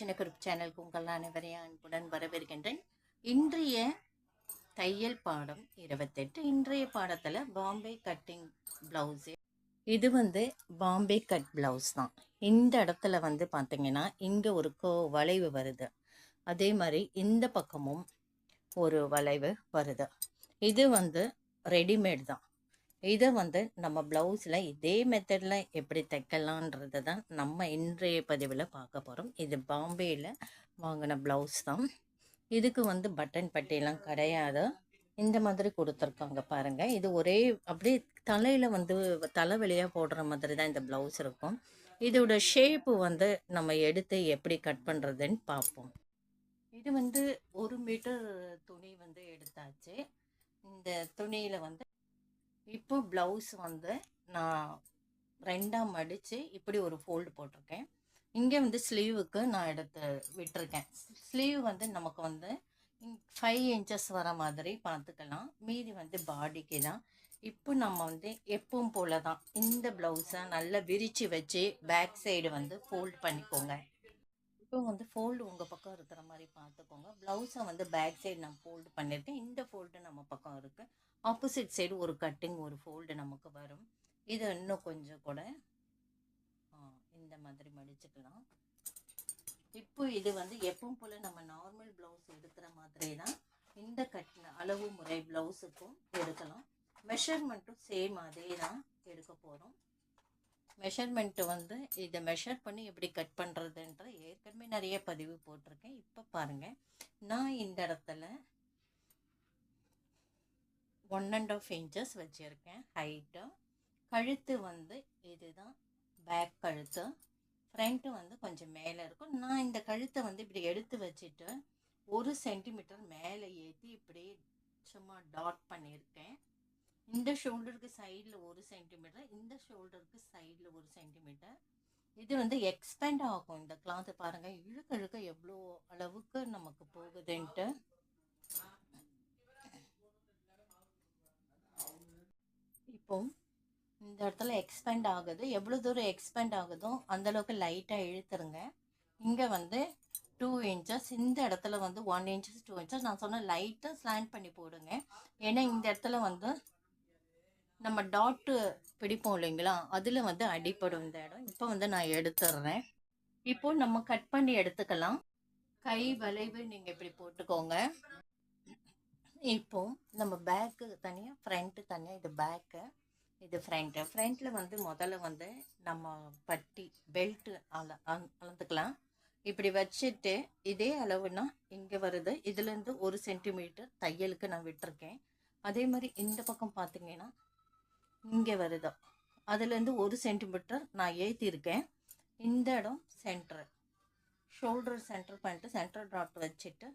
சின்ன குரூப் சேனலுக்கு உங்கள் அனைவரையும் அன்புடன் வரவேற்கின்றேன். இன்றைய தையல் பாடம் இருபத்தெட்டு. இன்றைய பாடத்தில் பாம்பே கட்டிங் ப்ளவுஸு இது வந்து பாம்பே கட் ப்ளவுஸ் தான். இந்த இடத்துல வந்து பார்த்தீங்கன்னா இங்கே ஒரு கோ வளைவு வருது. அதே மாதிரி இந்த பக்கமும் ஒரு வளைவு வருது. இது வந்து ரெடிமேட் தான். இதை வந்து நம்ம ப்ளவுஸில் இதே மெத்தடில் எப்படி தைக்கலான்றது தான் நம்ம இன்றைய பதிவில் பார்க்க போகிறோம் இது பாம்பேயில் வாங்கின ப்ளவுஸ் தான். இதுக்கு வந்து பட்டன் பட்டியெல்லாம் கிடையாது. இந்த மாதிரி கொடுத்துருக்காங்க பாருங்கள் இது ஒரே அப்படியே தலையில் வந்து தலை வழியாக போடுற மாதிரி தான் இந்த ப்ளவுஸ் இருக்கும். இதோட ஷேப்பு வந்து நம்ம எடுத்து எப்படி கட் பண்ணுறதுன்னு பார்ப்போம். இது வந்து ஒரு மீட்டர் துணி வந்து எடுத்தாச்சு. இந்த துணியில் வந்து இப்போ ப்ளவுஸ் வந்து நான் ரெண்டாக மடித்து இப்படி ஒரு ஃபோல்டு போட்டிருக்கேன். இங்கே வந்து ஸ்லீவுக்கு நான் எடுத்து விட்டுருக்கேன். ஸ்லீவ் வந்து நமக்கு வந்து ஃபைவ் இன்ச்சஸ் வர மாதிரி பார்த்துக்கலாம். மீதி வந்து பாடிக்கு தான். இப்போ நம்ம வந்து எப்பவும் போல தான் இந்த ப்ளவுஸை நல்லா விரித்து வச்சு பேக் சைடு வந்து ஃபோல்ட் பண்ணிக்கோங்க. இப்போ வந்து ஃபோல்டு உங்கள் பக்கம் இருக்கிற மாதிரி பார்த்துக்கோங்க. ப்ளவுஸை வந்து பேக் சைடு நான் ஃபோல்டு பண்ணியிருக்கேன். இந்த ஃபோல்டு நம்ம பக்கம் இருக்குது ஆப்போசிட் சைடு ஒரு கட்டிங் ஒரு ஃபோல்டு நமக்கு வரும். இது இன்னும் கொஞ்சம் கூட இந்த மாதிரி மடிச்சுக்கலாம். இப்போ இது வந்து எப்பவும் போல் நம்ம நார்மல் ப்ளவுஸ் எடுக்கிற மாதிரி தான் இந்த கட்டின அளவு முறை ப்ளவுஸுக்கும் எடுக்கலாம். மெஷர்மெண்ட்டும் சேம் அதே தான் எடுக்க போகிறோம் மெஷர்மெண்ட்டு வந்து இதை மெஷர் பண்ணி எப்படி கட் பண்ணுறதுன்ற ஏற்கனவே நிறைய பதிவு போட்டிருக்கேன். இப்போ பாருங்கள் நான் இந்த இடத்துல ஒன் அண்ட் ஆஃப் இன்ச்சஸ் வச்சுருக்கேன். ஹைட்டு கழுத்து வந்து இதுதான். பேக் கழுத்து. ஃப்ரண்ட்டு வந்து கொஞ்சம் மேலே இருக்கும். நான் இந்த கழுத்தை வந்து இப்படி எடுத்து வச்சுட்டு ஒரு சென்டிமீட்டர் மேலே ஏற்றி இப்படி சும்மா டாட் பண்ணியிருக்கேன். இந்த ஷோல்டருக்கு சைடில் ஒரு சென்டிமீட்டர் இந்த ஷோல்டருக்கு சைடில் ஒரு சென்டிமீட்டர் இது வந்து எக்ஸ்பேண்ட் ஆகும் இந்த கிளாத்து பாருங்கள் இழுக்க இழுக்க எவ்வளோ அளவுக்கு நமக்கு போகுதுன்ட்டு. இப்போ இந்த இடத்துல எக்ஸ்பேண்ட் ஆகுது. எவ்வளோ தூரம் எக்ஸ்பேண்ட் ஆகுதோ அந்தளவுக்கு லைட்டாக இழுத்துருங்க. இங்கே வந்து டூ இன்ச்சஸ் இந்த இடத்துல வந்து ஒன் இன்ச்சஸ் டூ இன்ச்சஸ் நான் சொன்ன லைட்டாக ஸ்லாண்ட் பண்ணி போடுங்க. ஏன்னா இந்த இடத்துல வந்து நம்ம டாட்டு பிடிப்போம் இல்லைங்களா? அதில் வந்து அடிப்படும் இந்த இடம். இப்போ வந்து நான் எடுத்துடுறேன் இப்போ நம்ம கட் பண்ணி எடுத்துக்கலாம். கை வளைவு நீங்கள் இப்படி போட்டுக்கோங்க. இப்போ நம்ம பேக்கு தனியாக ஃப்ரண்ட்டு தனியாக இது பேக்கு இது ஃப்ரண்ட்டு ஃப்ரண்ட்டில் வந்து முதல்ல வந்து நம்ம பட்டி பெல்ட்டு அள அளந்துக்கலாம். இப்படி வச்சுட்டு இதே அளவுனா இங்கே வருது. இதுலேருந்து ஒரு சென்டிமீட்டர் தையலுக்கு நான் விட்டுருக்கேன். அதே மாதிரி இந்த பக்கம் பார்த்தீங்கன்னா இங்கே வருது அதுலேருந்து ஒரு சென்டிமீட்டர் நான் ஏற்றிருக்கேன் இந்த இடம் சென்டர் ஷோல்டர் சென்டர் பண்ணிட்டு சென்டர் டாட் வச்சுட்டு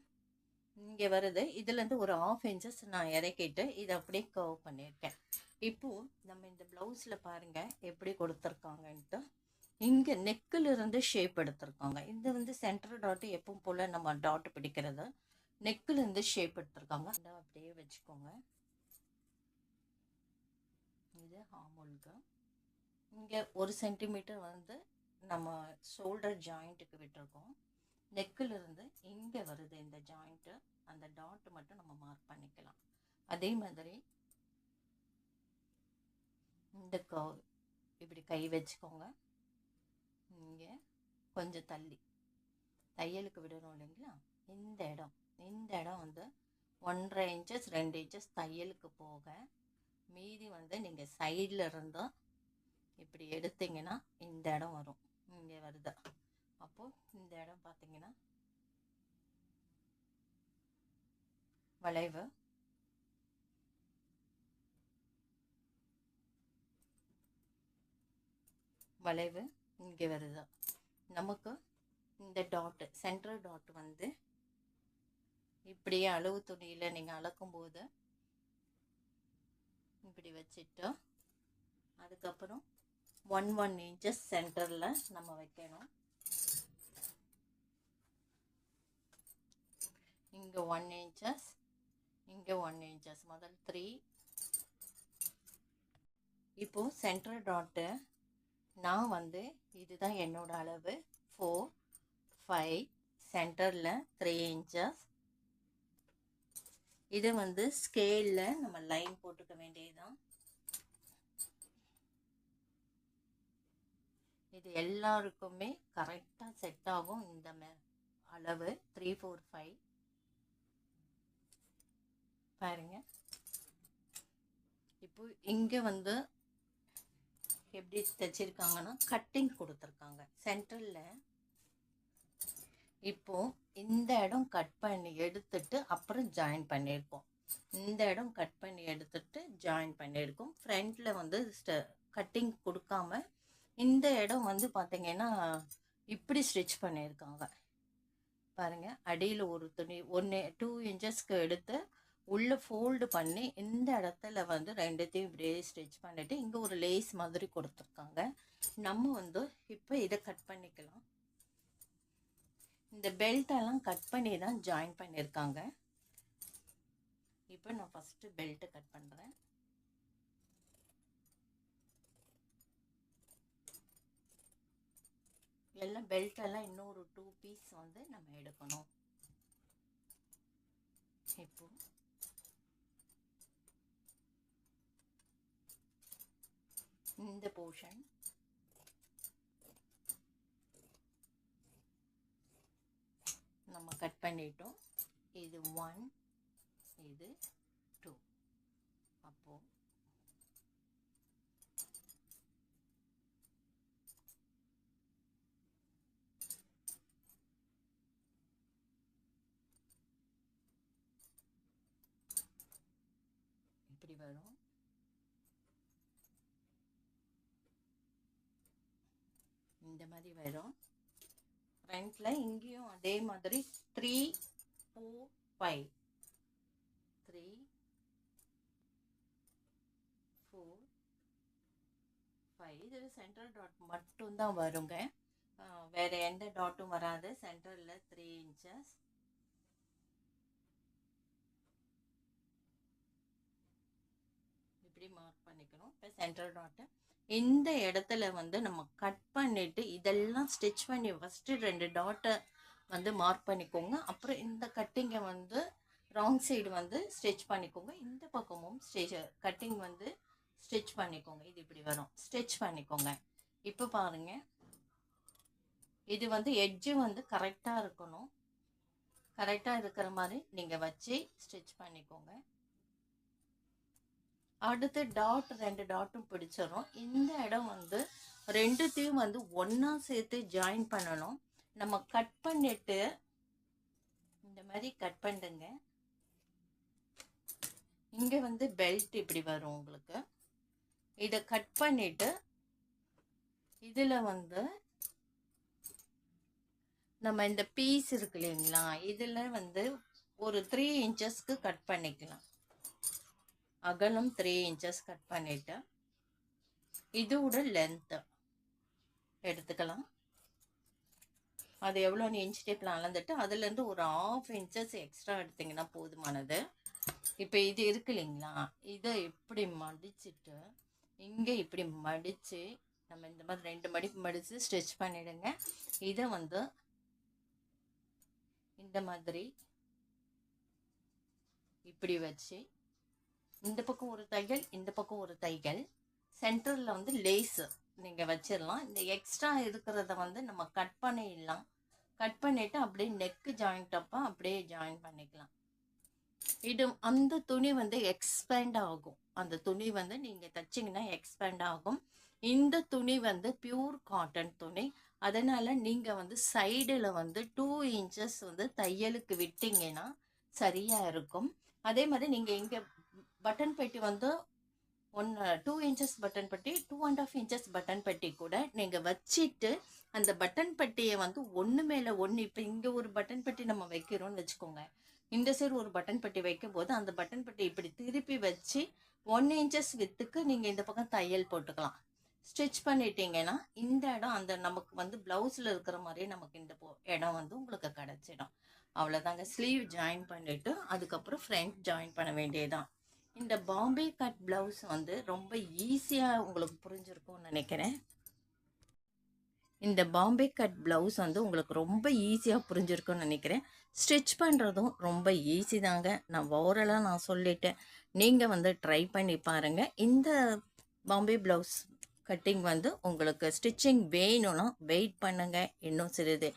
இங்கே வருது. இதுலேருந்து ஒரு ஆஃப் இன்ச்சஸ் நான் இறக்கிட்டு இதை அப்படியே கர்வ் பண்ணியிருக்கேன். இப்போது நம்ம இந்த ப்ளவுஸில் பாருங்கள் எப்படி கொடுத்துருக்காங்கன்ட்டு. இங்கே நெக்கில் இருந்து ஷேப் எடுத்திருக்காங்க. இது வந்து சென்டர் டாட்டு எப்பவும் போல் நம்ம டாட் பிடிக்கிறது. நெக்கிலேருந்து ஷேப் எடுத்திருக்காங்க. அப்படியே வச்சுக்கோங்க. இது ஹார்மோலுக்கு இங்கே ஒரு சென்டிமீட்டர் வந்து நம்ம ஷோல்டர் ஜாயிண்ட்டுக்கு விட்டுருக்கோம். நெக்கிலிருந்து இங்கே வருது இந்த ஜாயிண்ட்டு அந்த டாட் மட்டும் நம்ம மார்க் பண்ணிக்கலாம். அதே மாதிரி இந்த கவ் இப்படி கை வச்சுக்கோங்க. இங்கே கொஞ்சம் தள்ளி. தையலுக்கு விடணும் இல்லைங்களா? இந்த இடம். இந்த இடம் வந்து ஒன்றரை இன்ச்சஸ் ரெண்டு இன்ச்சஸ் தையலுக்கு போக மீதி வந்து நீங்கள் சைடில் இருந்தும் இப்படி எடுத்தீங்கன்னா இந்த இடம் வரும். இங்கே வருது. அப்போது இந்த இடம் பார்த்தீங்கன்னா வளைவு. வளைவு இங்கே வருது. நமக்கு இந்த டாட்டு சென்ட்ரல் டாட் வந்து இப்படியே அளவு துணியில் நீங்கள் அளக்கும்போது இப்படி வச்சுட்டு அதுக்கப்புறம் ஒன் ஒன் இன்ச்சஸ் சென்டரில் நம்ம வைக்கணும். இங்கே ஒன் இன்ச்சஸ் இங்கே ஒன் இன்ச்சஸ் முதல் த்ரீ இப்போது சென்டர் டாட்டு நான் வந்து இதுதான் என்னோட அளவு. ஃபோர் ஃபைவ் சென்டரில் த்ரீ இன்ச்சஸ் இது வந்து ஸ்கேலில் நம்ம லைன் போட்டுக்க வேண்டியதுதான். இது எல்லாருக்குமே கரெக்டாக செட் ஆகும் இந்த அளவு த்ரீ ஃபோர் ஃபைவ் பாருங்க. இப்போ இங்கே வந்து எப்படி தைச்சிருக்காங்கன்னா கட்டிங் கொடுத்துருக்காங்க. சென்டரில் இப்போது இந்த இடம் கட் பண்ணி எடுத்துட்டு அப்புறம் ஜாயின் பண்ணியிருக்கோம். இந்த இடம் கட் பண்ணி எடுத்துட்டு ஜாயின் பண்ணியிருக்கோம். ஃப்ரண்ட்டில் வந்து கட்டிங் கொடுக்காம இந்த இடம் வந்து பார்த்திங்கன்னா இப்படி ஸ்டிச் பண்ணியிருக்காங்க. பாருங்கள் அடியில் ஒரு துணி ஒன்று டூ இன்ச்சஸ்க்கு எடுத்து உள்ளே ஃபோல்டு பண்ணி இந்த இடத்துல வந்து ரெண்டுத்தையும் இப்படியே ஸ்டிச் பண்ணிவிட்டு இங்கே ஒரு லேஸ் மாதிரி கொடுத்துருக்காங்க. நம்ம வந்து இப்போ இதை கட் பண்ணிக்கலாம். இந்த பெல்ட்டெல்லாம் கட் பண்ணி தான் ஜாயின் பண்ணியிருக்காங்க இப்போ நான் ஃபஸ்ட்டு பெல்ட்டு கட் பண்ணுறேன் எல்லாம் பெல்ட்டெல்லாம் இன்னொரு டூ பீஸ் வந்து நம்ம எடுக்கணும். இப்போ இந்த போர்ஷன் நம்ம கட் பண்ணிட்டோம். இது ஒன் இது டூ அப்போ இப்படி வரும். இந்த மாதிரி வரும். ஃப்ரண்ட்ல இங்கேயும் அதே மாதிரி three four five three four five இது சென்ட்ரல் டாட் மட்டும்தான் வருங்க. வேறு வேற எந்த டாட்டும் வராது. சென்ட்ரலில் த்ரீ இன்ச்சஸ் இப்படி மார்க் பண்ணிக்கணும். இப்போ சென்ட்ரல் டாட்டை இந்த இடத்துல வந்து நம்ம கட் பண்ணிவிட்டு இதெல்லாம் ஸ்டிச் பண்ணி ஃபஸ்ட்டு ரெண்டு டாட்டை வந்து மார்க் பண்ணிக்கோங்க. அப்புறம் இந்த கட்டிங்கை வந்து ராங் சைடு வந்து ஸ்டிச் பண்ணிக்கோங்க. இந்த பக்கமும் ஸ்டிச் கட்டிங் வந்து ஸ்டிச் பண்ணிக்கோங்க. இது இப்படி வரும். ஸ்டிச் பண்ணிக்கோங்க. இப்போ பாருங்க. இது வந்து எட்ஜு வந்து கரெக்டாக இருக்கணும். கரெக்டாக இருக்கிற மாதிரி நீங்கள் வச்சு ஸ்டிச் பண்ணிக்கோங்க. அடுத்து டாட் ரெண்டு டாட்டும் பிடிச்சிடும் இந்த இடம் வந்து ரெண்டுத்தையும் வந்து ஒன்றா சேர்த்து ஜாயின் பண்ணணும். நம்ம கட் பண்ணிட்டு இந்த மாதிரி கட் பண்ணுங்க. இங்கே வந்து பெல்ட் இப்படி வரும் உங்களுக்கு. இதை கட் பண்ணிட்டு இதில் வந்து நம்ம இந்த பீஸ் இருக்கு இல்லைங்களா? இதில் வந்து ஒரு த்ரீ இன்ச்சஸ்க்கு கட் பண்ணிக்கலாம். அகலம் த்ரீ இன்ச்சஸ் கட் பண்ணிவிட்டு இதோட லென்த்து எடுத்துக்கலாம். அது எவ்வளோ இன்ச் டேப்பில் அளந்துட்டு அதுலேருந்து ஒரு ஆஃப் இன்ச்சஸ் எக்ஸ்ட்ரா எடுத்திங்கன்னா போதுமானது. இப்போ இது இருக்கு இல்லைங்களா? இதை இப்படி மடிச்சுட்டு இங்கே இப்படி மடித்து நம்ம இந்த மாதிரி ரெண்டு மடிப்பு மடித்து ஸ்டிச் பண்ணிவிடுங்க இதை வந்து இந்த மாதிரி இப்படி வச்சு இந்த பக்கம் ஒரு தையல் இந்த பக்கம் ஒரு தையல். சென்டரில் வந்து லேஸு நீங்கள் வச்சிடலாம் இந்த எக்ஸ்ட்ரா இருக்கிறத வந்து நம்ம கட் பண்ணிடலாம். கட் பண்ணிவிட்டு அப்படியே நெக்கு ஜாயிண்ட் அப்போ அப்படியே ஜாயின் பண்ணிக்கலாம். இது அந்த துணி வந்து எக்ஸ்பேண்ட் ஆகும். அந்த துணி வந்து நீங்கள் தைச்சிங்கன்னா எக்ஸ்பேண்ட் ஆகும். இந்த துணி வந்து பியூர் காட்டன் துணி. அதனால் நீங்கள் வந்து சைடில் வந்து டூ இன்ச்சஸ் வந்து தையலுக்கு விட்டிங்கன்னா சரியாக இருக்கும். அதே மாதிரி நீங்கள் இங்கே பட்டன் பெட்டி வந்து ஒன் டூ இன்ச்சஸ் பட்டன் பெட்டி two and half inches button பெட்டி கூட நீங்கள் வச்சுட்டு அந்த பட்டன் பெட்டியை வந்து ஒன்று மேலே ஒன்று இப்போ இங்கே ஒரு பட்டன் பெட்டி நம்ம வைக்கிறோம்னு வச்சுக்கோங்க. இந்த சைடு ஒரு பட்டன் பெட்டி வைக்கும் போது அந்த பட்டன் பெட்டி இப்படி திருப்பி வச்சு ஒன் இன்ச்சஸ் வித்துக்கு நீங்கள் இந்த பக்கம் தையல் போட்டுக்கலாம். ஸ்டிச் பண்ணிட்டீங்கன்னா இந்த இடம் அந்த நமக்கு வந்து ப்ளவுஸில் இருக்கிற மாதிரியே நமக்கு இந்த போ இடம் வந்து உங்களுக்கு கிடச்சிடும். அவ்வளோதாங்க ஸ்லீவ் ஜாயின் பண்ணிவிட்டு அதுக்கப்புறம் ஃப்ரண்ட் ஜாயின் பண்ண வேண்டியதுதான். இந்த பாம்பே கட் ப்ளவுஸ் வந்து ரொம்ப ஈஸியாக உங்களுக்கு புரிஞ்சிருக்கும்னு நினைக்கிறேன். இந்த பாம்பே கட் ப்ளவுஸ் வந்து உங்களுக்கு ரொம்ப ஈஸியாக புரிஞ்சிருக்கும்னு நினைக்கிறேன். ஸ்டிச் பண்ணுறதும் ரொம்ப ஈஸி தாங்க. நான் ஓரலாக நான் சொல்லிட்டேன். நீங்கள் வந்து ட்ரை பண்ணி பாருங்கள் இந்த பாம்பே ப்ளவுஸ் கட்டிங் வந்து உங்களுக்கு ஸ்டிச்சிங் வேணும்னா வெயிட் பண்ணுங்கள் இன்னும் சிறிது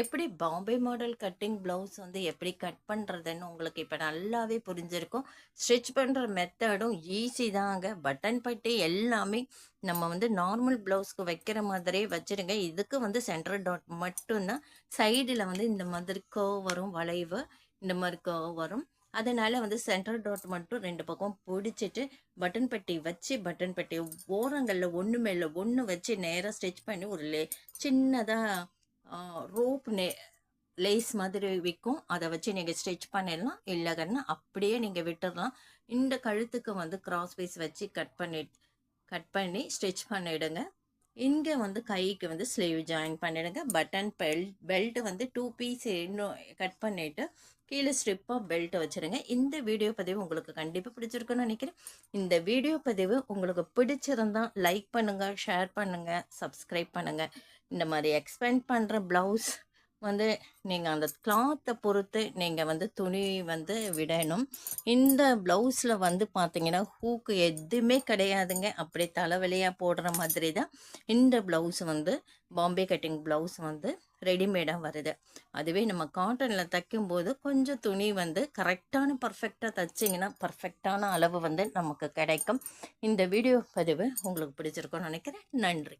எப்படி பாம்பே மாடல் கட்டிங் ப்ளவுஸ் வந்து எப்படி கட் பண்ணுறதுன்னு உங்களுக்கு இப்போ நல்லாவே புரிஞ்சிருக்கும். ஸ்டிச் பண்ணுற மெத்தடும் ஈஸி தாங்க. பட்டன் பட்டி எல்லாமே நம்ம வந்து நார்மல் ப்ளவுஸ்க்கு வைக்கிற மாதிரியே வச்சுருங்க. இதுக்கு வந்து சென்டர் டாட் மட்டும்தான் சைடில் வந்து இந்த மாதிரி கோ வரும் வளைவு இந்த மாதிரி கர்வ் வரும். அதனால் வந்து சென்டர் டாட் மட்டும் ரெண்டு பக்கம் பிடிச்சிட்டு பட்டன் பட்டி வச்சு பட்டன் பட்டி ஓரங்களில் ஒன்று மேலே ஒன்று வச்சு நேராக ஸ்டிச் பண்ணி ஒரு சின்னதாக ரோப் நே லேஸ் மாதிரி விற்கும் அதை வச்சு நீங்கள் ஸ்டிச் பண்ணிடலாம். இல்லைன்னா அப்படியே நீங்கள் விட்டுடலாம். இந்த கழுத்துக்கு வந்து கிராஸ் பீஸ் வச்சு கட் பண்ணி கட் பண்ணி ஸ்டிச் பண்ணிவிடுங்க இங்கே வந்து கைக்கு வந்து ஸ்லீவ் ஜாயின் பண்ணிவிடுங்க பட்டன் பெல்ட் பெல்ட் வந்து டூ பீஸ் இன்னும் கட் பண்ணிவிட்டு கீழே ஸ்ட்ரிப்பாக பெல்ட் வச்சுருங்க. இந்த வீடியோ பதிவு உங்களுக்கு கண்டிப்பாக பிடிச்சிருக்குன்னு நினைக்கிறேன். இந்த வீடியோ பதிவு உங்களுக்கு பிடிச்சிருந்தா லைக் பண்ணுங்கள் ஷேர் பண்ணுங்கள் சப்ஸ்கிரைப் பண்ணுங்கள் இந்த மாதிரி எக்ஸ்பெண்ட் பண்ணுற ப்ளவுஸ் வந்து நீங்கள் அந்த கிளாத்தை பொறுத்து நீங்கள் வந்து துணி வந்து விடணும். இந்த ப்ளவுஸில் வந்து பார்த்தீங்கன்னா ஹூக்கு எதுவுமே கிடையாதுங்க. அப்படியே தலைவலியாக போடுற மாதிரி தான் இந்த ப்ளவுஸ் வந்து பாம்பே கட்டிங் ப்ளவுஸ் வந்து ரெடிமேடாக வருது. அதுவே நம்ம காட்டனில் தைக்கும்போது கொஞ்சம் துணி வந்து கரெக்டான பர்ஃபெக்டாக தைச்சிங்கன்னா பர்ஃபெக்டான அளவு வந்து நமக்கு கிடைக்கும். இந்த வீடியோ பதிவு உங்களுக்கு பிடிச்சிருக்கும்னு நினைக்கிறேன். நன்றி.